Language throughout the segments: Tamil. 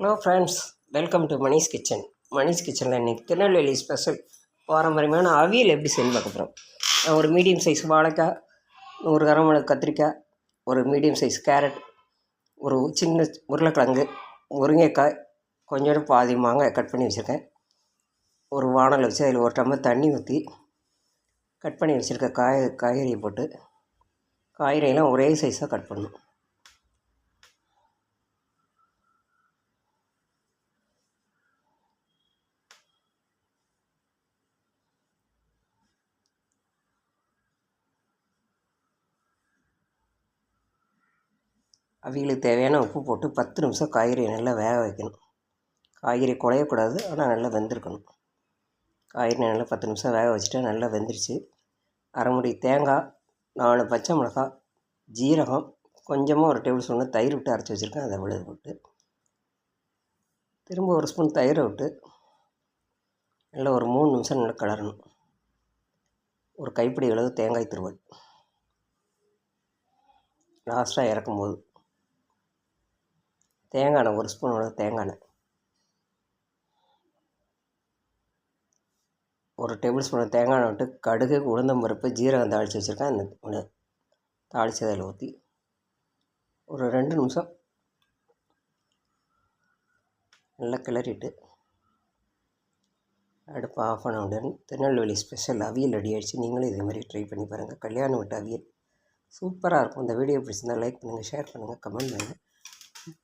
Hello friends welcome to Manish kitchen Manish கிச்சனில் இன்றைக்கி திருநெல்வேலி ஸ்பெஷல் பாரம்பரியமான அவியல் எப்படி செய்யணும் பார்க்க போகிறோம் நான் ஒரு மீடியம் சைஸ் வாழைக்காய் நூறு கரம் கத்திரிக்காய் ஒரு மீடியம் சைஸ் கேரட் ஒரு சின்ன உருளைக்கிழங்கு முருங்கைக்காய் கொஞ்சோண்டு பாதி மாங்காய் கட் பண்ணி வச்சுருக்கேன். ஒரு வானல் வச்சு அதில் ஒரு டம்ளர் தண்ணி ஊற்றி கட் பண்ணி வச்சுருக்க காய் காய்கறியை போட்டு காய்கறியெல்லாம் ஒரே சைஸாக கட் பண்ணணும். அவிகளுக்கு தேவையான உப்பு போட்டு பத்து நிமிஷம் காய்கறி நல்லா வேக வைக்கணும். காய்கறி குழையக்கூடாது ஆனால் நல்லா வெந்திருக்கணும். காய்கறி நல்லா பத்து நிமிஷம் வேக வச்சுட்டா நல்லா வெந்துருச்சு. அரைமுடி தேங்காய் நாலு பச்சை மிளகாய் ஜீரகம் கொஞ்சமாக ஒரு டேபிள் ஸ்பூனு தயிர் விட்டு அரைச்சி வச்சுருக்கேன். அதை விழுது போட்டு திரும்ப ஒரு ஸ்பூன் தயிரை விட்டு நல்லா ஒரு மூணு நிமிஷம் நல்லா கிளறணும். ஒரு கைப்பிடி அளவு தேங்காய் துருவல். லாஸ்ட்டாக இறக்கும்போது தேங்காய் எண்ணெய் ஒரு ஸ்பூன் அளவு தேங்காய் எண்ணெய். ஒரு டேபிள் ஸ்பூன் தேங்காய் எண்ணெய் விட்டு கடுகு உளுந்தம் பருப்பு ஜீரகம் தாளித்து வச்சுருக்கேன். அந்த ஒன்று தாளித்து அதில் ஊற்றி ஒரு ரெண்டு நிமிஷம் நல்லா கிளறிட்டு அடுப்பு ஆஃப் பண்ண உடனே திருநெல்வேலி ஸ்பெஷல் அவியல் ரெடி ஆகிடுச்சு நீங்களும் இதே மாதிரி ட்ரை பண்ணி பாருங்கள் கல்யாணம் விட்டு அவியல் சூப்பராக இருக்கும். இந்த வீடியோ பிடிச்சிருந்தா லைக் பண்ணுங்கள் ஷேர் பண்ணுங்கள் கமெண்ட் பண்ணுங்கள்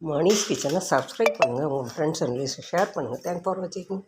மணிஷ் கிச்சனை சப்ஸ்கிரைப் பண்ணுங்கள் உங்கள் ஃப்ரெண்ட்ஸ் அண்ட் ஷேர் பண்ணுங்கள் தேங்க் ஃபார் வாட்சிங்